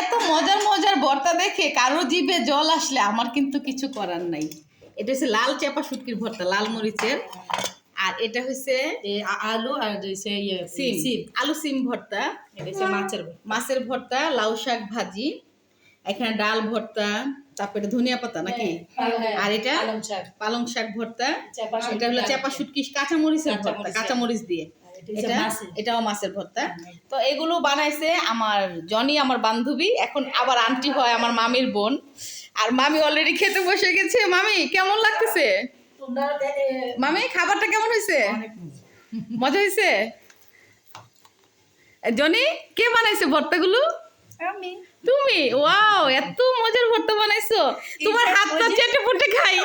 এত মজার মজার ভর্তা দেখে কারও জিভে জল আসলে আমার কিন্তু কিছু করার নাই। এটা হচ্ছে লাল চেপা শুটকির ভর্তা লাল মরিচের। আর এটা হচ্ছে আলু আর ইয়ে সিম। সিম। আলু সিম ভর্তা এটা হচ্ছে মাছের মাছের ভর্তা লাউ শাক ভাজি এখানে ডাল ভর্তা তারপরে ধনিয়া পাতা নাকি? হ্যাঁ, আর এটা পালং শাক। পালং শাক ভর্তা। এটা হলো চেপা শুটকি কাঁচামরিচের ভর্তা। কাঁচামরিচ দিয়ে। এটা। এটাও মাছের ভর্তা। তো এগুলো বানাইছে আমার জনি আমার বান্ধবী এখন আবার আন্টি হয় আমার মামির বোন। আর মামি অলরেডি খেতে বসে গেছে। মামি কেমন লাগতেছে? মামি খাবারটা কেমন হয়েছে? মজা। হয়েছে? জনি কে বানাইছে ভর্তাগুলো? আমি। তুমি? ওয়াও এত মজার ভর্তা বানাইছো। তোমার হাতটা চেটে ফুটে খাই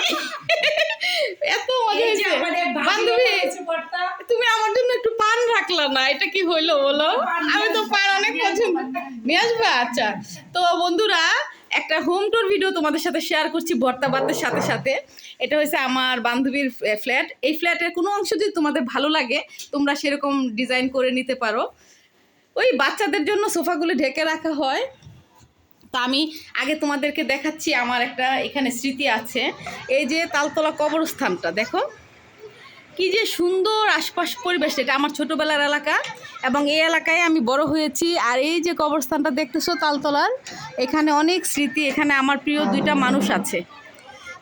এত মজা এই যে হয়েছে আমাদের ভাবি বান্ধবী বানিয়েছে ভর্তা। তুমি আমার জন্য একটু পান রাখলা না এটা কি হইল বলো? আমি তো পান অনেক পছন্দ। নিয়ে আসবা আচ্ছা। তো বন্ধুরা একটা হোম টুর ভিডিও তোমাদের সাথে শেয়ার করছি বর্তাবাতের সাথে সাথে। এটা হচ্ছে আমার বান্ধবীর ফ্ল্যাট এই ফ্ল্যাটের কোনো অংশ যদি তোমাদের ভালো লাগে তোমরা সেরকম ডিজাইন করে নিতে পারো। ওই বাচ্চাদের জন্য সোফাগুলো ঢেকে রাখা হয়। তা আমি আগে তোমাদেরকে দেখাচ্ছি আমার একটা এখানে স্মৃতি আছে। এই যে তালতলা কবরস্থানটা দেখো। কি যে সুন্দর আশপাশ পরিবেশ এটা আমার ছোটবেলার এলাকা। এবং এই এলাকায় আমি বড় হয়েছি আর এই যে কবরস্থানটা দেখতেছো তালতলার, এখানে অনেক স্মৃতি, এখানে আমার প্রিয় দুইটা মানুষ আছে।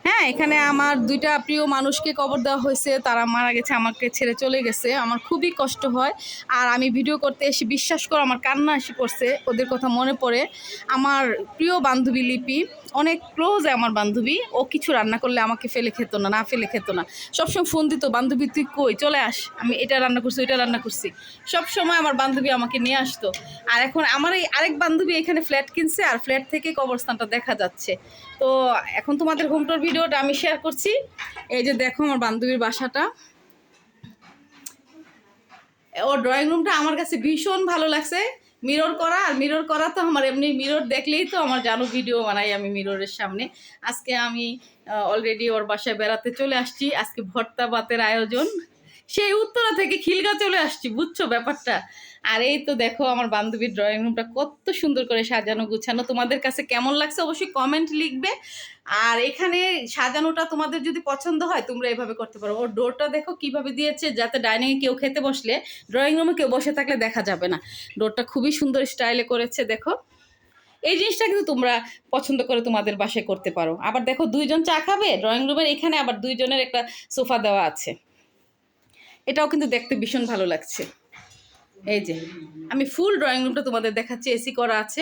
হ্যাঁ এখানে আমার দুইটা প্রিয় মানুষকে কবর দেওয়া হয়েছে, তারা মারা গেছে, আমাকে ছেড়ে চলে গেছে। আমার খুবই কষ্ট হয় আর আমি ভিডিও করতে এসে বিশ্বাস করো আমার কান্না এসে পড়ছে, ওদের কথা মনে পড়ে। আমার প্রিয় বান্ধবী লিপি অনেক ক্লোজ আমার বান্ধবী। ও কিছু রান্না করলে আমাকে ফেলে খেত না না ফেলে খেত না। সবসময় ফোন দিত, বান্ধবী, তুই কই? চলে আস। আমি এটা রান্না করছি, ওইটা রান্না করছি। সব সময় আমার বান্ধবী আমাকে নিয়ে আসতো। আর এখন আমার এই আরেক বান্ধবী এখানে ফ্ল্যাট কিনছে, আর ফ্ল্যাট থেকে কবরস্থানটা দেখা যাচ্ছে। তো এখন তোমাদের হোম টুর ভিডিওটা আমি শেয়ার করছি। এই যে দেখো আমার বান্ধবীর বাসাটা। ওর ড্রয়িং রুমটা আমার কাছে ভীষণ ভালো লাগছে। মিরর করা, আর মিরর করা তো আমার এমনি মিরর দেখলেই তো আমার জানো ভিডিও বানাই আমি মিররের সামনে। আজকে আমি অলরেডি ওর বাসায় বেড়াতে চলে আসছি। আজকে ভর্তা ভাতের আয়োজন। সেই উত্তরা থেকে খিলগা চলে আসছি, বুঝছ ব্যাপারটা? আর এই তো দেখো আমার বান্ধবীর ড্রয়িং রুমটা কত সুন্দর করে সাজানো গুছানো। তোমাদের কাছে কেমন লাগছে অবশ্যই কমেন্ট লিখবে। আর এখানে সাজানোটা তোমাদের যদি পছন্দ হয়, তোমরা এভাবে করতে পারো। ওর ডোরটা দেখো কীভাবে দিয়েছে, যাতে ডাইনিংয়ে কেউ খেতে বসলে ড্রয়িং রুমে কেউ বসে থাকলে দেখা যাবে না। ডোরটা খুবই সুন্দর স্টাইলে করেছে, দেখো। এই জিনিসটা কিন্তু তোমরা পছন্দ করে তোমাদের বাসায় করতে পারো। আবার দেখো দুইজন চা খাবে ড্রয়িং রুমের এখানে আবার দুইজনের একটা সোফা দেওয়া আছে। এটাও কিন্তু দেখতে ভীষণ ভালো লাগছে। এই যে, আমি ফুল ড্রয়িং রুমটা তোমাদের দেখাচ্ছি এসি করা আছে।